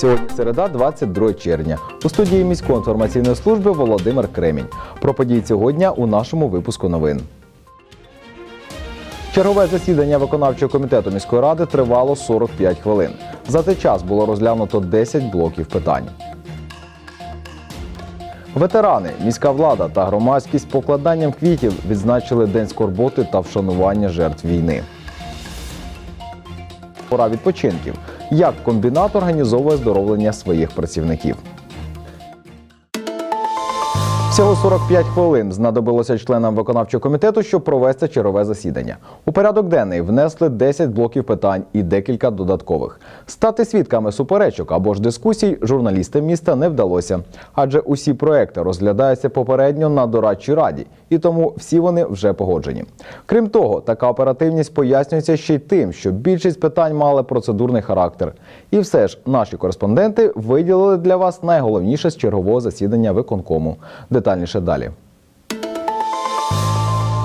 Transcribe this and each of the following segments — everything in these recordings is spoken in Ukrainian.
Сьогодні середа, 22 червня. У студії міської інформаційної служби Володимир Кремінь. Про події цього дня у нашому випуску новин. Чергове засідання виконавчого комітету міської ради тривало 45 хвилин. За цей час було розглянуто 10 блоків питань. Ветерани, міська влада та громадськість покладанням квітів відзначили День скорботи та вшанування жертв війни. Пора відпочинків. Як комбінат організовує здоровлення своїх працівників. Всього 45 хвилин знадобилося членам виконавчого комітету, щоб провести чергове засідання. У порядок денний внесли 10 блоків питань і декілька додаткових. Стати свідками суперечок або ж дискусій журналістам міста не вдалося, адже усі проекти розглядаються попередньо на дорадчій раді, і тому всі вони вже погоджені. Крім того, така оперативність пояснюється ще й тим, що більшість питань мали процедурний характер. І все ж наші кореспонденти виділили для вас найголовніше з чергового засідання виконкому. Детальніше далі.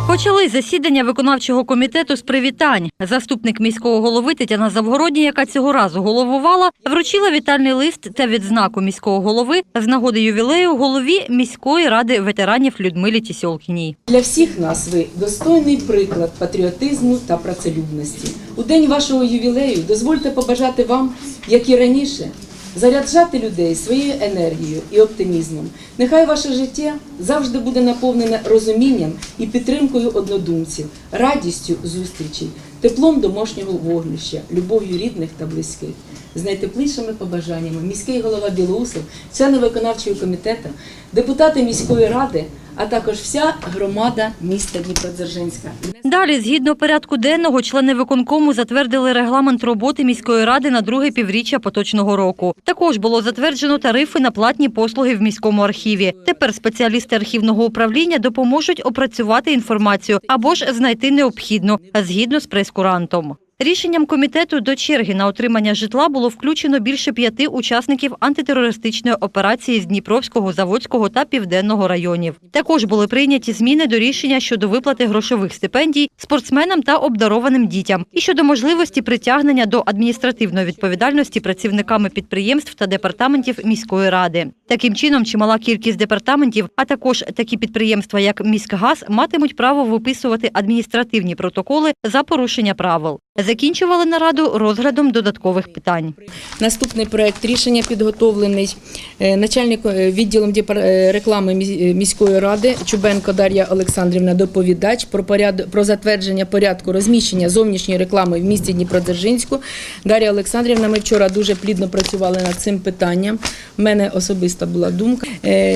Почали засідання виконавчого комітету з привітань. Заступник міського голови Тетяна Завгородня, яка цього разу головувала, вручила вітальний лист та відзнаку міського голови з нагоди ювілею голові міської ради ветеранів Людмилі Тісьолкіній. Для всіх нас ви достойний приклад патріотизму та працелюбності. У день вашого ювілею дозвольте побажати вам, як і раніше, заряджати людей своєю енергією і оптимізмом. Нехай ваше життя завжди буде наповнене розумінням і підтримкою однодумців, радістю зустрічей, теплом домашнього вогнища, любов'ю рідних та близьких. З найтеплішими побажаннями міський голова Білоусов, члени виконавчого комітету, депутати міської ради, а також вся громада міста Дніпродзержинська. Далі, згідно порядку денного, члени виконкому затвердили регламент роботи міської ради на друге півріччя поточного року. Також було затверджено тарифи на платні послуги в міському архіві. Тепер спеціалісти архівного управління допоможуть опрацювати інформацію або ж знайти необхідну згідно з прескурантом. Рішенням комітету до черги на отримання житла було включено більше п'яти учасників антитерористичної операції з Дніпровського, Заводського та Південного районів. Також були прийняті зміни до рішення щодо виплати грошових стипендій спортсменам та обдарованим дітям і щодо можливості притягнення до адміністративної відповідальності працівниками підприємств та департаментів міської ради. Таким чином, чимала кількість департаментів, а також такі підприємства, як міськгаз, матимуть право виписувати адміністративні протоколи за порушення правил. Закінчували нараду розглядом додаткових питань. Наступний проект рішення підготовлений е, начальником е, відділом е, реклами міської ради Чубенко Дар'я Олександрівна доповідач про поряд про затвердження порядку розміщення зовнішньої реклами в місті Дніпродзержинську. Дар'я Олександрівна, ми вчора дуже плідно працювали над цим питанням. У мене особиста була думка.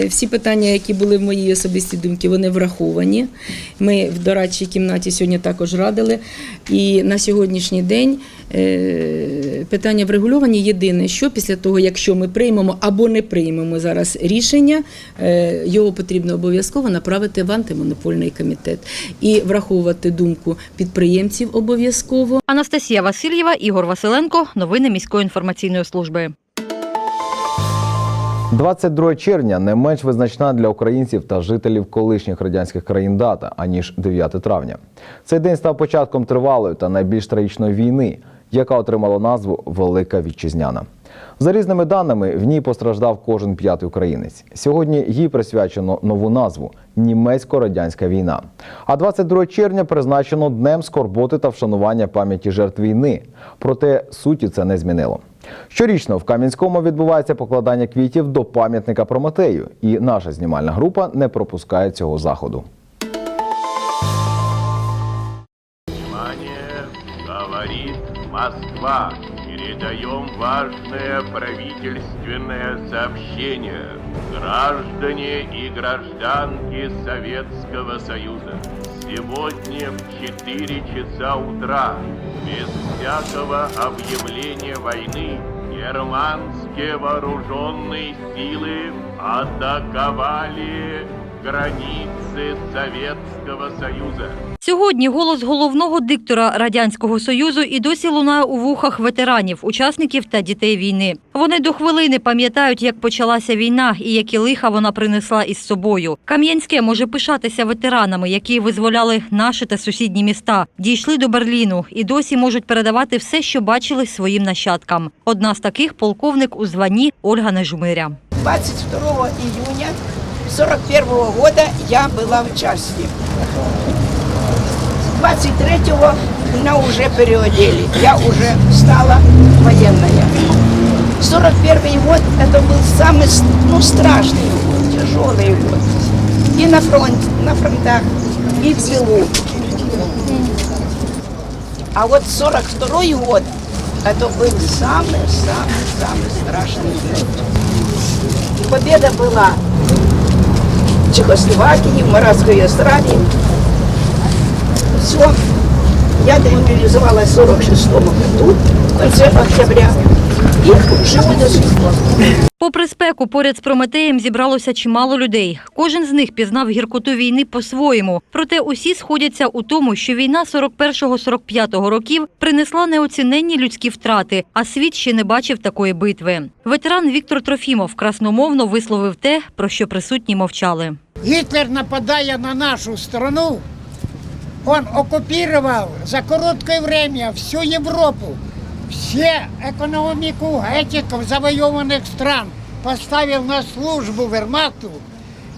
Всі питання, які були в моїй особистій думці, вони враховані. Ми в дорадчій кімнаті сьогодні також радили. І на сьогоднішній день е, питання врегульовані. Єдине, що після того, якщо ми приймемо або не приймемо зараз рішення, е, його потрібно обов'язково направити в антимонопольний комітет і враховувати думку підприємців обов'язково. Анастасія Васильєва, Ігор Василенко. Новини міської інформаційної служби. 22 червня не менш визначна для українців та жителів колишніх радянських країн дата, аніж 9 травня. Цей день став початком тривалої та найбільш трагічної війни, яка отримала назву Велика Вітчизняна. За різними даними, в ній постраждав кожен п'ятий українець. Сьогодні їй присвячено нову назву Німецько-радянська війна. А 22 червня призначено днем скорботи та вшанування пам'яті жертв війни. Проте суті це не змінило. Щорічно в Кам'янському відбувається покладання квітів до пам'ятника Прометею, і наша знімальна група не пропускає цього заходу. Говорит Москва. Передаем важное правительственное сообщение. Граждане и гражданки Советского Союза. Сегодня в 4 часа утра, без всякого объявления войны, германские вооруженные силы атаковали границы Советского Союза. Сьогодні голос головного диктора Радянського Союзу і досі лунає у вухах ветеранів, учасників та дітей війни. Вони до хвилини пам'ятають, як почалася війна і які лиха вона принесла із собою. Кам'янське може пишатися ветеранами, які визволяли наші та сусідні міста, дійшли до Берліну і досі можуть передавати все, що бачили своїм нащадкам. Одна з таких полковник у званні Ольга Нежумиря. 22 июня 41 года я была в части. 23-го меня уже переодели. Я уже стала военная. 41 год это был самый ну, страшный год, тяжелый год. И на фронте, на фронтах, и в тылу. А вот 42 год это был самый-самый-самый страшный год. Победа была в Чехословакии, в Маратской Австралии. Все. Я демобилизовалась в 46 году, в октября. И живу до сих. Попри спеку, поряд з Прометеєм зібралося чимало людей. Кожен з них пізнав гіркоту війни по-своєму. Проте усі сходяться у тому, що війна 41-45 років принесла неоціненні людські втрати, а світ ще не бачив такої битви. Ветеран Віктор Трофімов красномовно висловив те, про що присутні мовчали. Гитлер, нападая на нашу страну, он оккупировал за короткое время всю Европу, все экономику этих завоеванных стран, поставил на службу вермахту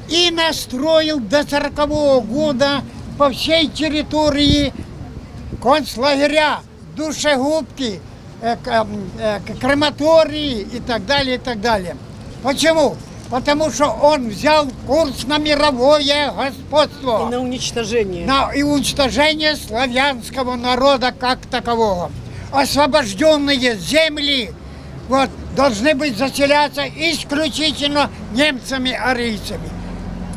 и настроил до 40 года по всей территории концлагеря, душегубки, э, к- м, э, к- крематории и так далее, и так далее. Почему? Потому что он взял курс на мировое господство. на уничтожение. на и уничтожение славянского народа как такового. Освобожденные земли вот, должны быть заселяться исключительно немцами-арийцами.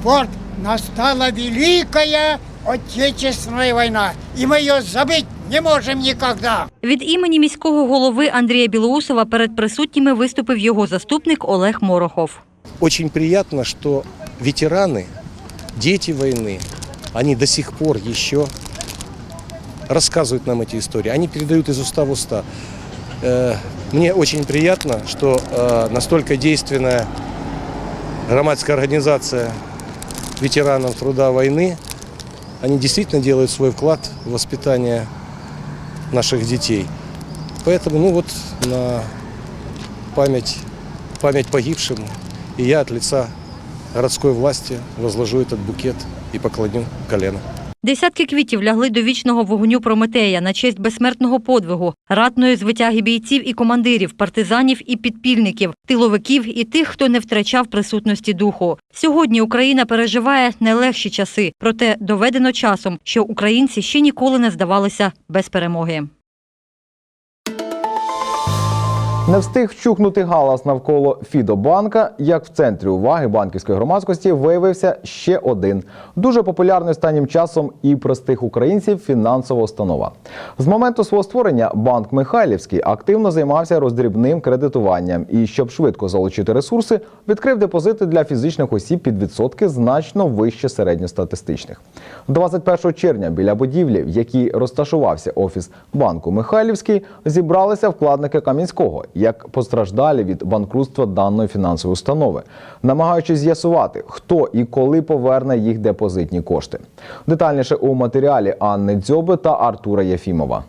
Вот настала Великая Отечественная война, и мы ее забыть не можем никогда. Від імені міського голови Андрія Білоусова перед присутніми виступив його заступник Олег Морохов. Очень приятно, что ветераны, дети войны, они до сих пор еще рассказывают нам эти истории. Они передают из уста в уста. Э, Мне очень приятно, что э, настолько действенная громадская организация ветеранов труда войны, они действительно делают свой вклад в воспитание наших детей. Поэтому, ну вот, на память, память погибшим, и я от лица городской власти возложу этот букет и поклоню колено. Десятки квітів лягли до вічного вогню Прометея на честь безсмертного подвигу, ратної звитяги бійців і командирів, партизанів і підпільників, тиловиків і тих, хто не втрачав присутності духу. Сьогодні Україна переживає нелегші часи, проте доведено часом, що українці ще ніколи не здавалися без перемоги. Не встиг вчухнути галас навколо Фідобанка, як в центрі уваги банківської громадськості виявився ще один дуже популярний останнім часом і простих українців фінансова установа. З моменту свого створення банк Михайлівський активно займався роздрібним кредитуванням і, щоб швидко залучити ресурси, відкрив депозити для фізичних осіб під відсотки значно вище середньостатистичних. 21 червня біля будівлі, в якій розташувався офіс банку Михайлівський, зібралися вкладники Кам'янського як постраждалі від банкрутства даної фінансової установи, намагаючись з'ясувати, хто і коли поверне їх депозитні кошти. Детальніше у матеріалі Анни Дзьоби та Артура Єфімова.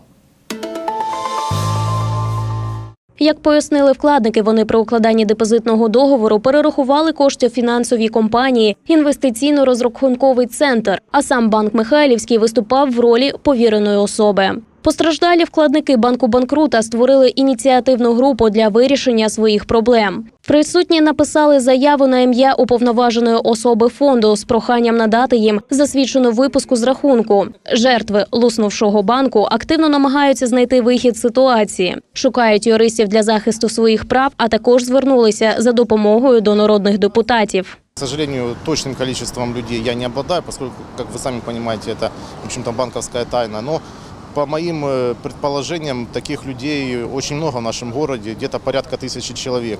Як пояснили вкладники, вони при укладанні депозитного договору перерахували кошти фінансовій компанії інвестиційно-розрахунковий центр. А сам банк Михайлівський виступав в ролі повіреної особи. Постраждалі вкладники банку банкрута створили ініціативну групу для вирішення своїх проблем. Присутні написали заяву на ім'я уповноваженої особи фонду з проханням надати їм засвідчену випуску з рахунку. Жертви луснувшого банку активно намагаються знайти вихід з ситуації, шукають юристів для захисту своїх прав, а також звернулися за допомогою до народних депутатів. К сожалению, точным количеством людей я не обладаю, поскольку, как вы сами понимаете, это, в общем-то, банковская тайна. Но по моим э, предположениям, таких людей очень много в нашем городе, где-то порядка тысячи человек.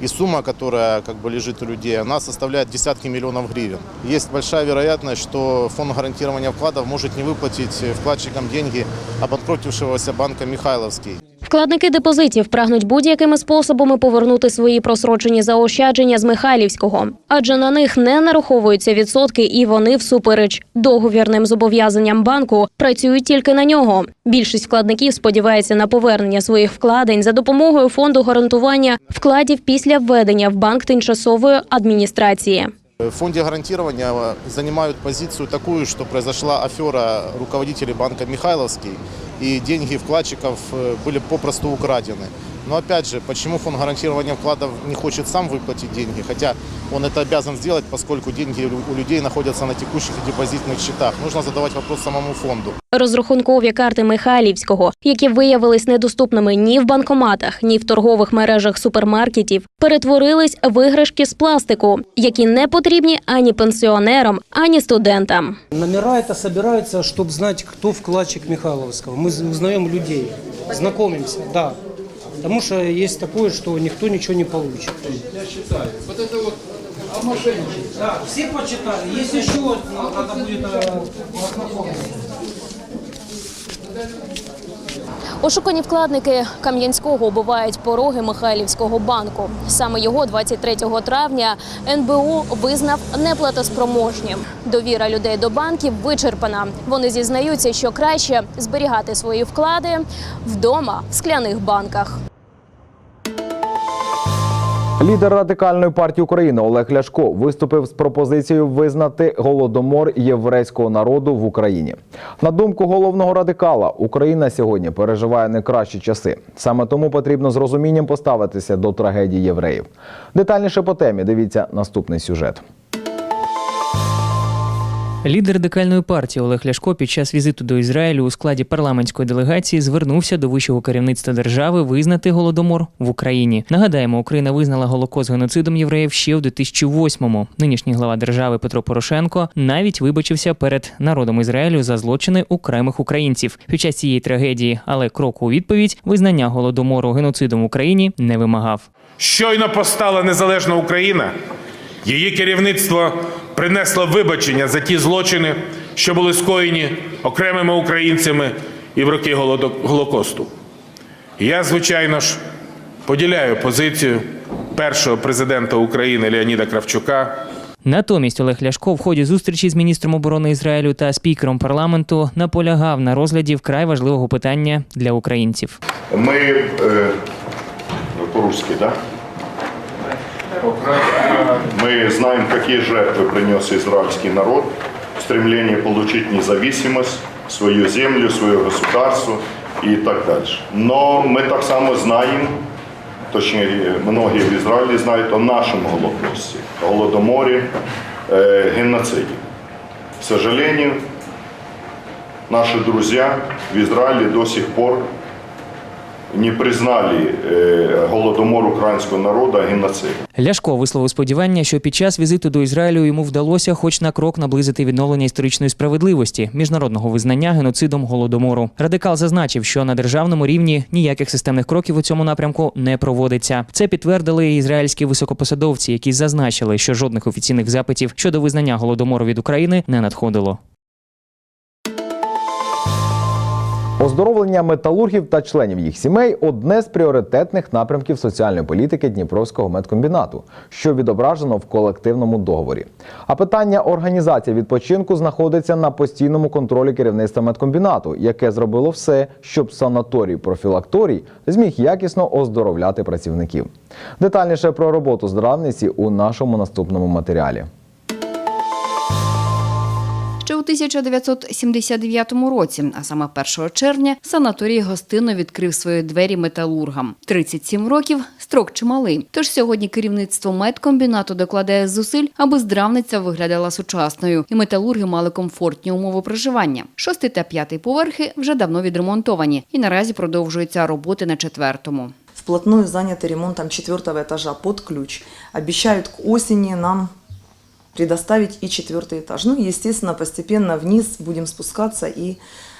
И сумма, которая как бы лежит у людей, она составляет десятки миллионов гривен. Есть большая вероятность, что фонд гарантирования вкладов может не выплатить вкладчикам деньги обанкротившегося банка Михайловский. Вкладники депозитів прагнуть будь-якими способами повернути свої просрочені заощадження з Михайлівського, адже на них не нараховуються відсотки, і вони, всупереч договірним зобов'язанням банку, працюють тільки на нього. Більшість вкладників сподівається на повернення своїх вкладень за допомогою фонду гарантування вкладів після введення в банк тимчасової адміністрації. В фонде гарантирования занимают позицию такую, что произошла афера руководителей банка Михайловский, и деньги вкладчиков э, были попросту украдены. Но опять же, почему фонд гарантирования вкладов не хочет сам выплатить деньги, хотя он это обязан сделать, поскольку деньги у людей находятся на текущих и депозитных счетах. Нужно задавать вопрос самому фонду. Розрахункові карти Михайлівського, які виявились недоступними ні в банкоматах, ні в торгових мережах супермаркетів, перетворились в іграшки з пластику, які не потрібні ані пенсіонерам, ані студентам. Номера это собираются, чтобы знать, кто вкладчик Михайловского. Мы узнаем людей, знакомимся, да. Потому что есть такое, что никто ничего не получит. Я считаю. Вот это вот Да, все почитали. Есть еще, надо будет э, ознакомиться. Ошукані вкладники Кам'янського оббивають пороги Михайлівського банку. Саме його 23 травня НБУ визнав неплатоспроможнім. Довіра людей до банків вичерпана. Вони зізнаються, що краще зберігати свої вклади вдома в скляних банках. Лідер радикальної партії України Олег Ляшко виступив з пропозицією визнати голодомор єврейського народу в Україні. На думку головного радикала, Україна сьогодні переживає не кращі часи. Саме тому потрібно з розумінням поставитися до трагедії євреїв. Детальніше по темі дивіться наступний сюжет. Лідер радикальної партії Олег Ляшко під час візиту до Ізраїлю у складі парламентської делегації звернувся до вищого керівництва держави визнати голодомор в Україні. Нагадаємо, Україна визнала голокост геноцидом євреїв ще у 2008-му. Нинішній глава держави Петро Порошенко навіть вибачився перед народом Ізраїлю за злочини окремих українців під час цієї трагедії, але кроку у відповідь визнання голодомору геноцидом в Україні не вимагав. Щойно постала незалежна Україна. Її керівництво принесло вибачення за ті злочини, що були скоєні окремими українцями і в роки Голокосту. Я, звичайно ж, поділяю позицію першого президента України Леоніда Кравчука Натомість Олег Ляшко в ході зустрічі з міністром оборони Ізраїлю та спікером парламенту наполягав на розгляді вкрай важливого питання для українців. Мы э, по-русски, да? Мы знаем, какие жертвы принес израильский народ в стремлении получить независимость, свою землю, свое государство и так дальше. Но мы так само знаем, точнее, многие в Израиле знают о нашем Голокосте, Голодоморе, э, геноциде. К сожалению, наши друзья в Израиле до сих пор не признали э, голодомор украинского народа геноцидом. Ляшко висловив сподівання, що під час візиту до Ізраїлю йому вдалося, хоч на крок наблизити відновлення історичної справедливості, міжнародного визнання геноцидом голодомору. Радикал зазначив, що на державному рівні ніяких системних кроків у цьому напрямку не проводиться. Це підтвердили ізраїльські високопосадовці, які зазначили, що жодних офіційних запитів щодо визнання голодомору від України не надходило. Оздоровлення металургів та членів їх сімей одне з пріоритетних напрямків соціальної політики Дніпровського медкомбінату, що відображено в колективному договорі. А питання організації відпочинку знаходиться на постійному контролі керівництва медкомбінату, яке зробило все, щоб санаторій профілакторій зміг якісно оздоровляти працівників. Детальніше про роботу здравниці у нашому наступному матеріалі. Ще у 1979 році, а саме 1 червня, санаторій гостинно відкрив свої двері металургам. 37 років строк чималий. Тож сьогодні керівництво медкомбінату докладає зусиль, аби здравниця виглядала сучасною, і металурги мали комфортні умови проживання. Шостий та п'ятий поверхи вже давно відремонтовані, і наразі продовжуються роботи на четвертому. Вплотную заняты ремонтом четвертого этажа под ключ. Обещают к осени нам предоставить и четвертый этаж. Ну и, естественно, постепенно вниз будем спускаться и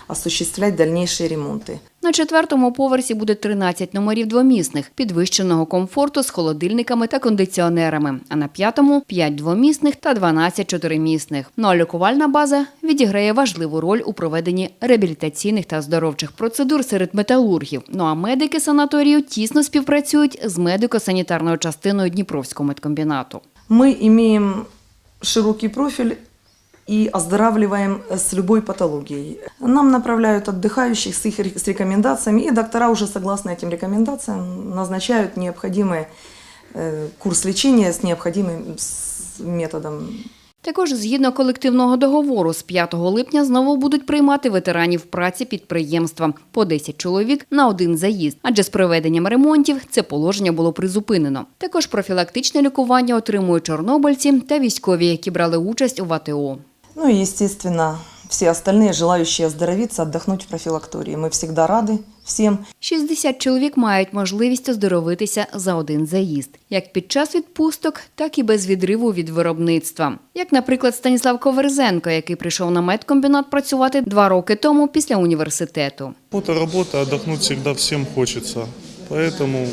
осуществлять дальнейшие ремонты. На четвертому поверсі буде 13 номерів двомісних підвищеного комфорту з холодильниками та кондиціонерами. А на п'ятому 5 двомісних та 12 чотиримісних. Ну а лікувальна база відіграє важливу роль у проведенні реабілітаційних та оздоровчих процедур серед металургів. Ну а медики санаторію тісно співпрацюють з медико-санітарною частиною Дніпровського медкомбінату. Мы имеем широкий профиль и оздоравливаем с любой патологией. Нам направляют отдыхающих с их ре- с рекомендациями, и доктора уже согласно этим рекомендациям назначают необходимый э, курс лечения с необходимым с- методом Також згідно колективного договору з 5 липня знову будуть приймати ветеранів праці підприємства по 10 чоловік на один заїзд. Адже з проведенням ремонтів це положення було призупинено. Також профілактичне лікування отримують чорнобильці та військові, які брали участь у ВАТО. Ну и, естественно, все остальные, желающие оздоровиться, отдохнуть в профилактории. Мы всегда рады всем. 60 чоловік мають можливість оздоровитися за один заїзд, як під час відпусток, так і без відриву від виробництва. Як, наприклад, Станіслав Коверзенко, який прийшов на медкомбінат працювати два роки тому після університету. Работа, работа, отдохнуть всегда всем хочется. Поэтому,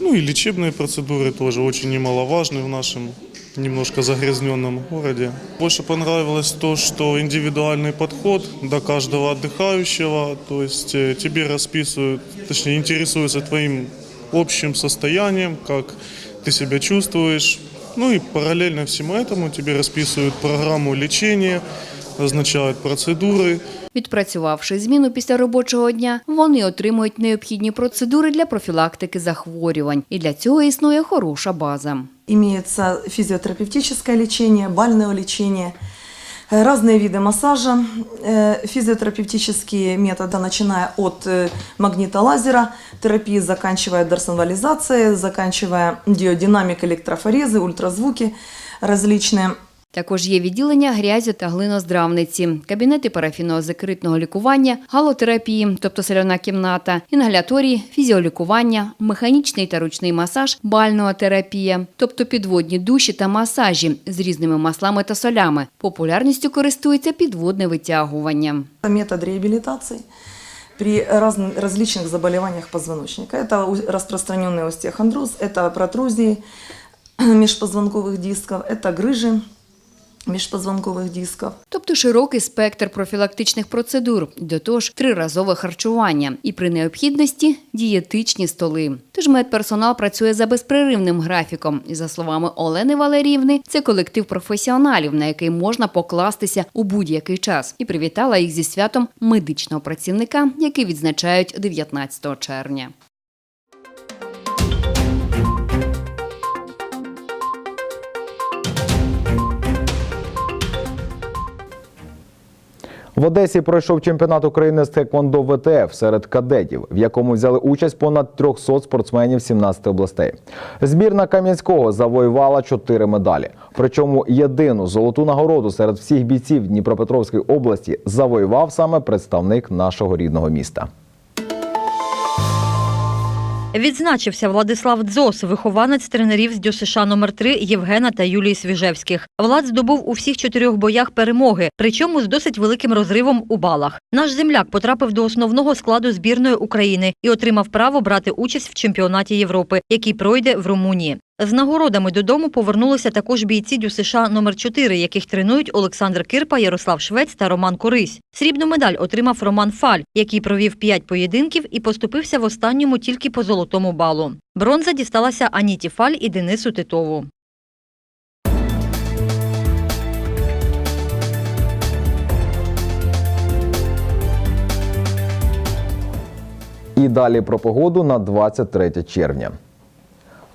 ну и лечебные процедуры тоже очень немаловажны в нашем немножко загрязненном городе. Больше понравилось то, что индивидуальный подход до каждого отдыхающего, то есть э, тебе расписывают, точнее интересуются твоим общим состоянием, как ты себя чувствуешь. Ну и параллельно всему этому тебе расписывают программу лечения, назначают процедуры, Відпрацювавши зміну після робочого дня, вони отримують необхідні процедури для профілактики захворювань. І для цього існує хороша база. Имеется физиотерапевтическое лечение, бальное лечение, э, разные виды массажа, э, физиотерапевтические методы, начиная от э, магнитолазера, терапии, заканчивая дерсонвализацией, заканчивая диодинамик, электрофорезы, ультразвуки различные. Також є відділення грязю та глиноздравниці, кабінети парафіноозакритного лікування, галотерапії, тобто соляна кімната, інгаляторії, фізіолікування, механічний та ручний масаж, бального терапія, тобто підводні душі та масажі з різними маслами та солями. Популярністю користується підводне витягування. Это метод реабилитации при разн- различных заболеваниях позвоночника. Это у- распространенный остеохондроз, это протрузии межпозвонковых дисков, это грыжи межпозвонковых дисков. Тобто широкий спектр профілактичних процедур, до того ж триразове харчування і при необхідності дієтичні столи. Тож медперсонал працює за безперервним графіком. І за словами Олени Валеріївни, це колектив професіоналів, на який можна покластися у будь-який час. І привітала їх зі святом медичного працівника, який відзначають 19 червня. В Одесі пройшов чемпіонат України з Теквондо ВТФ серед кадетів, в якому взяли участь понад 300 спортсменів 17 областей. Збірна Кам'янського завоювала 4 медалі. Причому єдину золоту нагороду серед всіх бійців Дніпропетровської області завоював саме представник нашого рідного міста. Відзначився Владислав Дзос, вихованець тренерів з ДЮСШ номер 3 Євгена та Юлії Свіжевських. Влад здобув у всіх чотирьох боях перемоги, причому з досить великим розривом у балах. Наш земляк потрапив до основного складу збірної України і отримав право брати участь в чемпіонаті Європи, який пройде в Румунії. З нагородами додому повернулися також бійці ДЮСШ номер 4 яких тренують Олександр Кирпа, Ярослав Швець та Роман Корись. Срібну медаль отримав Роман Фаль, який провів 5 поєдинків і поступився в останньому тільки по золотому балу. Бронза дісталася Аніті Фаль і Денису Титову. І далі про погоду на 23 червня.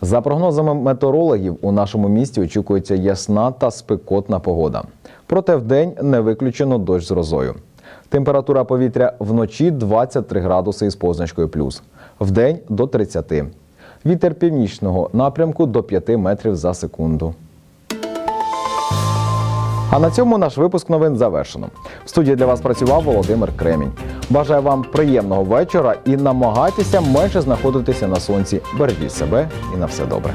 За прогнозами метеорологів, у нашому місті очікується ясна та спекотна погода. Проте вдень не виключено дощ з грозою. Температура повітря вночі 23 градуси із позначкою плюс, вдень до 30. Вітер північного напрямку до 5 метрів за секунду. А на цьому наш випуск новин завершено. В студії для вас працював Володимир Кремінь. Бажаю вам приємного вечора і намагайтеся менше знаходитися на сонці. Бережіть себе і на все добре.